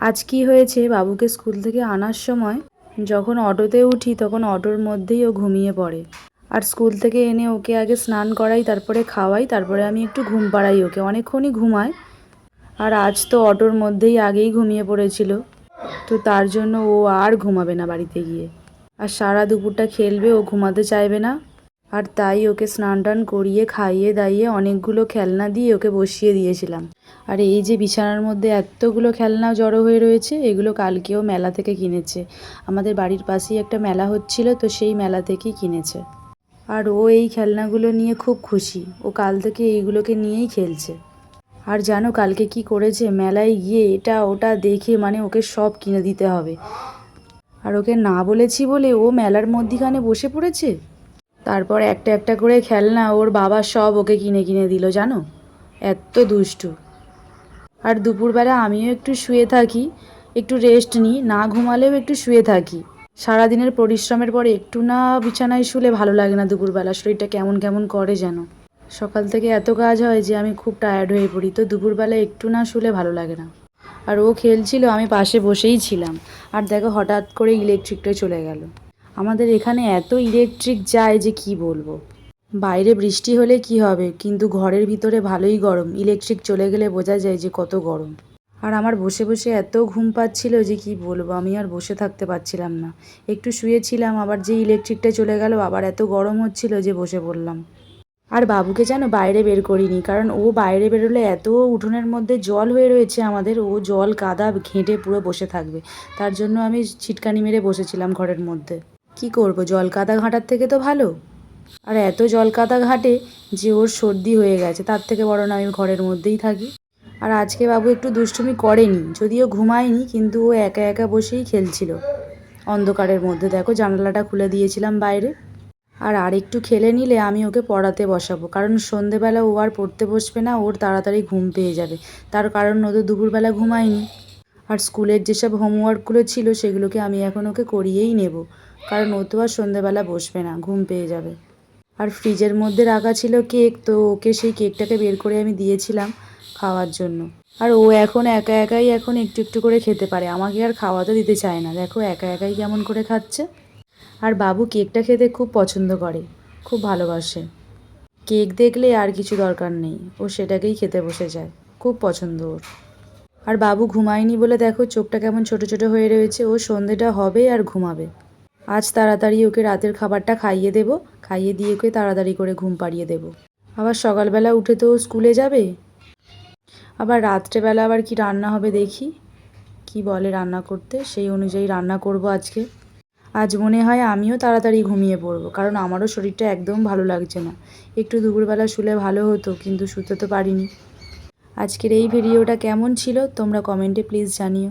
আজ কি হয়েছে বাবুকে স্কুল থেকে আনার সময়? যখন অটোতে উঠি তখন অটোর মধ্যেই ও ঘুমিয়ে পড়ে। আর স্কুল থেকে এনে ওকে আগে স্নান করাই, তারপরে খাওয়াই, তারপরে আমি একটু ঘুম পাড়াই ওকে, অনেকক্ষণই ঘুমায়। আর আজ তো অটোর মধ্যেই আগেই ঘুমিয়ে পড়েছিল। তো তার জন্য ও আর ঘুমাবে না বাড়িতে গিয়ে। আর সারা দুপুরটা খেলবে, ও ঘুমাতে চাইবে না। আর তাই ওকে স্নান টান করিয়ে, খাইয়ে দাইয়ে অনেকগুলো খেলনা দিয়ে ওকে বসিয়ে দিয়েছিলাম। আর এই যে বিছানার মধ্যে এতগুলো খেলনা জড়ো হয়ে রয়েছে, এগুলো কালকেও মেলা থেকে কিনেছে। আমাদের বাড়ির পাশেই একটা মেলা হচ্ছিল, তো সেই মেলা থেকেই কিনেছে। আর ও এই খেলনাগুলো নিয়ে খুব খুশি। ও কাল থেকে এইগুলোকে নিয়েই খেলছে। আর জানো কালকে কি করেছে? মেলায় গিয়ে এটা ওটা দেখে মানে ওকে সব কিনে দিতে হবে। আর ওকে না বলেছি বলে ও মেলার মধ্যিখানে বসে পড়েছে? তারপর একটা একটা করে খেলনা ওর বাবা সব ওকে কিনে কিনে দিল, জানো? এত দুষ্টু। আর দুপুরবেলা আমিও একটু শুয়ে থাকি, একটু রেস্ট নিই, না ঘুমালেও একটু শুয়ে থাকি। সারাদিনের পরিশ্রমের পরে একটু না বিছানায় শুলে ভালো লাগে না দুপুরবেলা, শরীরটা কেমন কেমন করে যেন। সকাল থেকে এত কাজ হয় যে আমি খুব টায়ার্ড হয়ে পড়ি, তো দুপুরবেলা একটু না শুলে ভালো লাগে না। আর ও খেলছিল, আমি পাশে বসেই ছিলাম। আর দেখো হঠাৎ করে ইলেকট্রিকটা চলে গেল। আমাদের এখানে এত ইলেকট্রিক যায় যে কি বলব? বাইরে বৃষ্টি হলে কি হবে? কিন্তু ঘরের ভিতরে ভালোই গরম। ইলেকট্রিক চলে গেলে বোঝা যায় যে কত গরম। আর আমার বসে বসে এত ঘুম পাচ্ছিল যে কি বলব? আমি আর বসে থাকতে পারছিলাম না। একটু শুয়েছিলাম, আবার যে ইলেকট্রিকটা চলে গেল, আবার এত গরম হচ্ছিল যে বসে পড়লাম। আর বাবুকে যেন বাইরে বের করিনি, কারণ ও বাইরে বেরোলে এত উঠোনের মধ্যে জল হয়ে রয়েছে আমাদের, ও জল কাদা ঘেঁটে পুরো বসে থাকবে। তার জন্য আমি ছিটকানি মেরে বসেছিলাম ঘরের মধ্যে। কি করব? জল কাদা ঘাটার থেকে তো ভালো। আর এত জল কাদা ঘাটে যে ওর সর্দি হয়ে গেছে, তার থেকে বড় না আমি ঘরের মধ্যেই থাকি। আর আজকে বাবু একটু দুষ্টুমি করেনি, যদিও ঘুমায়নি, কিন্তু ও একা একা বসেই খেলছিল। অন্ধকারের মধ্যে, দেখো, জানালাটা খুলে দিয়েছিলাম বাইরে। আর আরেকটু খেলে নিলে আমি ওকে পড়াতে বসাবো, কারণ সন্ধেবেলা ও আর পড়তে বসবে না, ওর তাড়াতাড়ি ঘুম পেয়ে যাবে। তার কারণ ও তো দুপুরবেলা ঘুমায়নি। আর স্কুলের যেসব হোমওয়ার্কগুলো ছিল, সেগুলোকে আমি এখন ওকে করিয়েই নেব। কারণ ও তো আর সন্ধেবেলা বসবে না, ঘুম পেয়ে যাবে। আর ফ্রিজের মধ্যে রাখা ছিল কেক, তো ওকে সেই কেকটাকে বের করে আমি দিয়েছিলাম খাওয়ার জন্য। আর ও এখন একা একাই এখন একটু একটু করে খেতে পারে, আমাকে আর খাওয়াতে দিতে চায় না। দেখো একা একাই কেমন করে খাচ্ছে। আর বাবু কেকটা খেতে খুব পছন্দ করে, খুব ভালোবাসে। কেক দেখলে আর কিছু দরকার নেই, ও সেটাকেই খেতে বসে যায়, খুব পছন্দ ওর। আর বাবু ঘুমায়নি বলে দেখো চোখটা কেমন ছোট ছোট হয়ে রয়েছে, ও সন্ধেটা হবে আর ঘুমাবে। আজ তাড়াতাড়ি ওকে রাতের খাবারটা খাইয়ে দেবো, খাইয়ে দিয়ে ওকে তাড়াতাড়ি করে ঘুম পাড়িয়ে দেবো। আবার সকালবেলা উঠে তো স্কুলে যাবে? আবার রাত্রেবেলা আবার কি রান্না হবে দেখি? কি বলে রান্না করতে? সেই অনুযায়ী রান্না করব আজকে। আজ মনে হয় আমিও তাড়াতাড়ি ঘুমিয়ে পড়ব, কারণ আমারও শরীরটা একদম ভালো লাগছে না। একটু দুপুরবেলা শুলে ভালো হতো, কিন্তু শুতে তো পারিনি। আজকের এই ভিডিওটা কেমন ছিল তোমরা কমেন্টে প্লিজ জানিও।